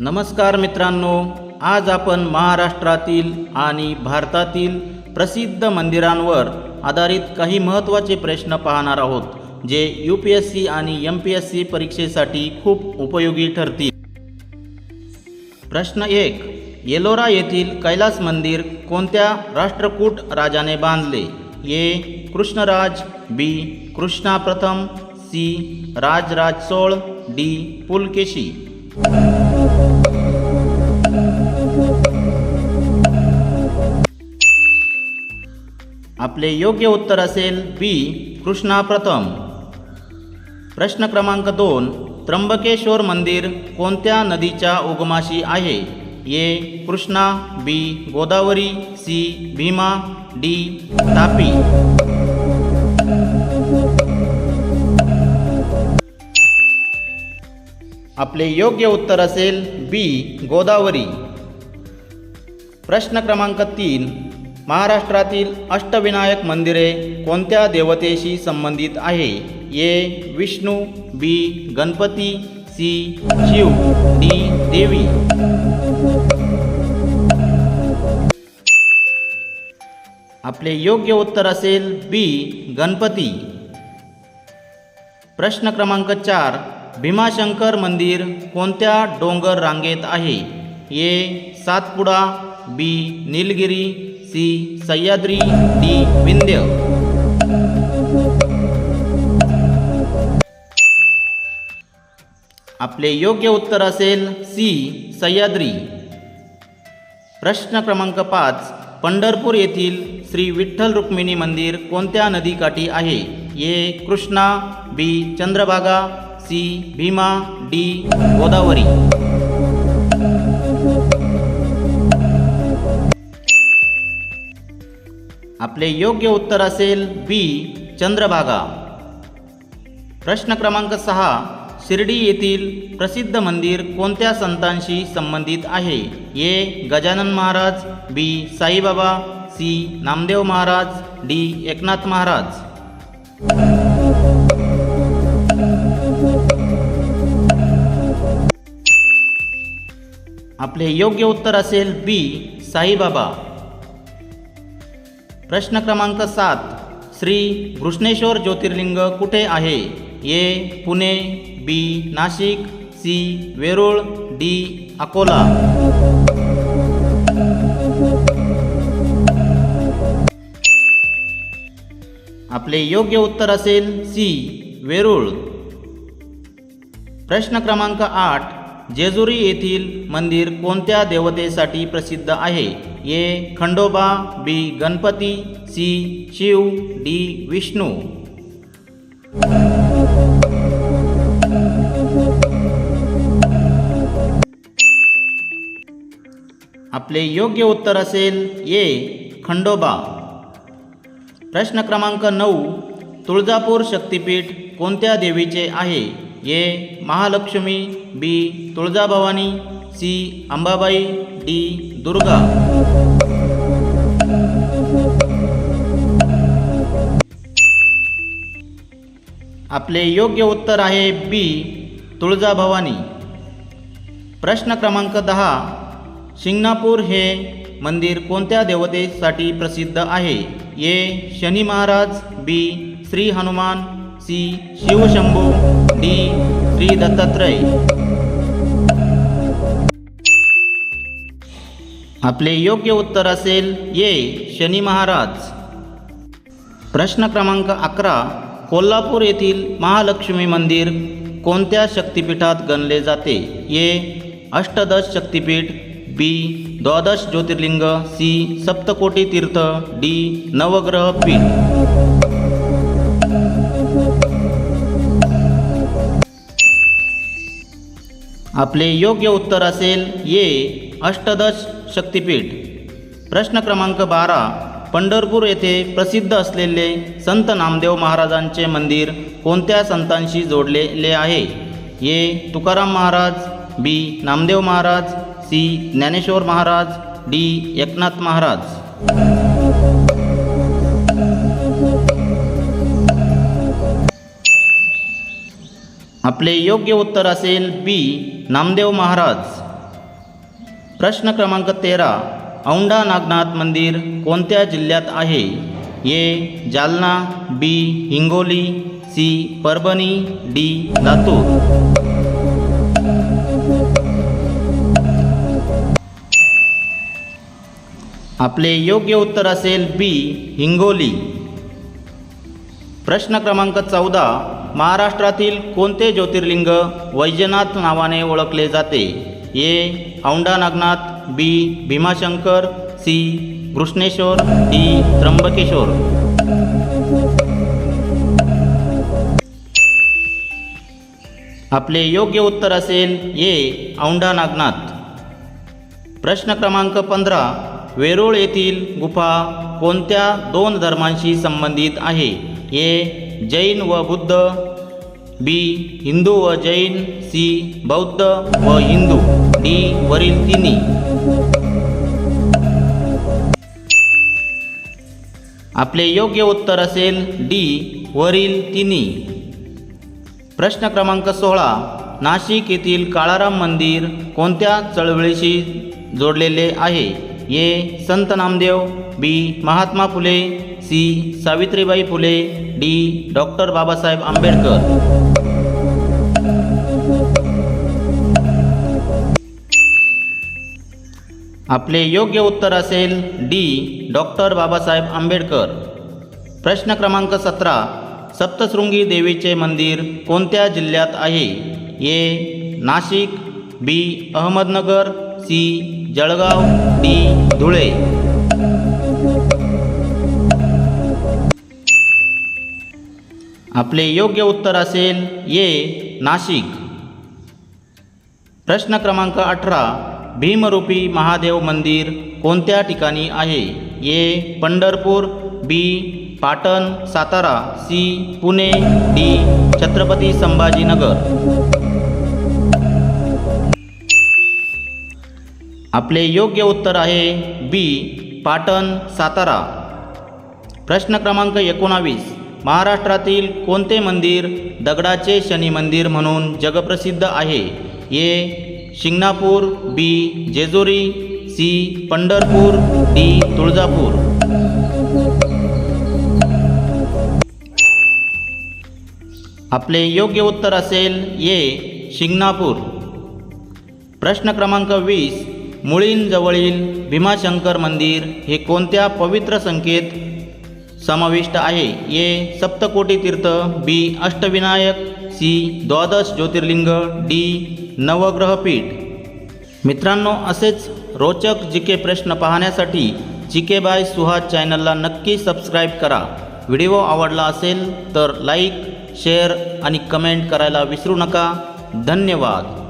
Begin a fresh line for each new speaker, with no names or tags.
नमस्कार मित्रांनो आज आपण महाराष्ट्रातील आणि भारतातील प्रसिद्ध मंदिरांवर आधारित काही महत्त्वाचे प्रश्न पाहणार आहोत जे यू पी एस सी आणि एम पी एस सी परीक्षेसाठी खूप उपयोगी ठरतील. प्रश्न एक येलोरा येथील कैलास मंदिर कोणत्या राष्ट्रकूट राजाने बांधले? ए कृष्णराज बी कृष्णा प्रथम सी राजराज सोळ डी पुलकेशी. आपले योग्य उत्तर असेल बी कृष्णा प्रथम. प्रश्न क्रमांक दोन त्र्यंबकेश्वर मंदिर कोणत्या नदीच्या उगमाशी आहे? A Krishna B Godavari C Bhima D Tapi. आपले योग्य उत्तर असेल बी गोदावरी. प्रश्न क्रमांक तीन महाराष्ट्रातील अष्टविनायक मंदिरे कोणत्या देवतेशी संबंधित आहे? A. Vishnu B. Ganpati C. Shiv D. Devi. आपले योग्य उत्तर असेल बी गणपती. प्रश्न क्रमांक चार भीमाशंकर मंदिर कोणत्या डोंगर रांगेत आहे? A. Satpuda B. Nilgiri C Sahyadri D Vindhya. आपले योग्य उत्तर असेल सी सह्याद्री. प्रश्न क्रमांक पाच पंढरपूर येथील श्री विठ्ठल रुक्मिणी मंदिर कोणत्या नदीकाठी आहे? A Krishna B Chandrabhaga C Bhima D Godavari. आपले योग्य उत्तर असेल बी चंद्रभागा. प्रश्न क्रमांक सहा शिर्डी येथील प्रसिद्ध मंदिर कोणत्या संतांशी संबंधित आहे? A Gajanan Maharaj B Saibaba C Namdev Maharaj D Eknath Maharaj. आपले योग्य उत्तर असेल बी साईबाबा. प्रश्न क्रमांक सात. श्री घृष्णेश्वर ज्योतिर्लिंग कुठे आहे? A Pune B Nashik C Verul D Akola. आपले योग्य उत्तर असेल सी वेरूळ. प्रश्न क्रमांक आठ. जेजुरी येथील मंदिर कोणत्या देवतेसाठी प्रसिद्ध आहे? A Khandoba B Ganpati C Shiv D Vishnu आपले योग्य उत्तर असेल ए खंडोबा. प्रश्न क्रमांक नऊ तुळजापूर शक्तिपीठ कोणत्या देवीचे आहे? A Mahalakshmi B Tuljabhavani C Ambabai D Durga. आपले योग्य उत्तर आहे बी तुळजाभवानी. प्रश्न क्रमांक दहा शिंगणापूर हे मंदिर कोणत्या देवतेसाठी प्रसिद्ध आहे? A Shani Maharaj B Shri Hanuman C Shivshambhu D Shri Dattatreya. आपले योग्य उत्तर असेल ये शनी महाराज. प्रश्न क्रमांक अकरा कोल्हापूर येथील महालक्ष्मी मंदिर कोणत्या शक्तिपीठात गणले जाते? ए अष्टदश शक्तिपीठ बी द्वादश ज्योतिर्लिंग सी सप्तकोटी तीर्थ डी नवग्रह पीठ. आपले योग्य उत्तर असेल ये अष्टदश शक्तिपीठ. प्रश्न क्रमांक बारा पंढरपूर येथे प्रसिद्ध असलेले संत नामदेव महाराजांचे मंदिर कोणत्या संतांशी जोडलेले आहे? A. Tukaram Maharaj B. Namdev Maharaj C. Dnyaneshwar Maharaj D. Eknath Maharaj. आपले योग्य उत्तर असेल बी. नामदेव महाराज. प्रश्न क्रमांक तेरा औंढा नागनाथ मंदिर कोणत्या जिल्ह्यात आहे? A Jalna B Hingoli C Parbhani D Latur. आपले योग्य उत्तर असेल बी हिंगोली. प्रश्न क्रमांक चौदा महाराष्ट्रातील कोणते ज्योतिर्लिंग वैजनाथ नावाने ओळखले जाते? A. Aundha Nagnath B. Bhimashankar C. Krishneshwar D. Trimbakeshwar. आपले योग्य उत्तर असेल ए. औंढा नागनाथ प्रश्न क्रमांक पंधरा. वेरूळ येथील गुफा कोणत्या दोन धर्मांशी संबंधित आहे? ए. जैन व बुद्ध. बी हिंदू व जैन सी बौद्ध व हिंदू. डी वरील तिन्ही. आपले योग्य उत्तर असेल डी वरील तिन्ही. प्रश्न क्रमांक सोळा. नाशिक येथील काळाराम मंदिर कोणत्या चळवळीशी जोडलेले आहे? A Sant Namdev B Mahatma Phule C Savitribai Phule D doctor Babasaheb Ambedkar. आपले योग्य उत्तर असेल डी डॉक्टर बाबासाहेब आंबेडकर. प्रश्न क्रमांक सतरा सप्तशृंगी देवीचे मंदिर कोणत्या जिल्ह्यात आहे? A Nashik B Ahmednagar C Jalgaon D Dhule. आपले योग्य उत्तर असेल ये नाशिक. प्रश्न क्रमांक अठरा भीमरूपी महादेव मंदिर कोणत्या ठिकाणी आहे? A Pandharpur B Patan Satara C Pune D Chhatrapati Sambhajinagar. आपले योग्य उत्तर आहे बी पाटण सातारा. प्रश्न क्रमांक एकोणावीस. महाराष्ट्रातील कोणते मंदिर दगडाचे शनी मंदिर म्हणून जगप्रसिद्ध आहे? A Shingnapur B Jejuri C Pandharpur D Tuljapur. आपले योग्य उत्तर असेल ए शिंगणापूर. प्रश्न क्रमांक वीस. मुळींजवळील भीमाशंकर मंदिर हे कोणत्या पवित्र संकेत समाविष्ट आहे? ए. सप्तकोटी तीर्थ बी. अष्टविनायक सी. द्वादश ज्योतिर्लिंग डी. नवग्रहपीठ. मित्रांनो असेच रोचक जी के प्रश्न पाहण्यासाठी जी के बाय सुहास चॅनलला नक्की सबस्क्राईब करा. व्हिडिओ आवडला असेल तर लाईक शेअर आणि कमेंट करायला विसरू नका. धन्यवाद.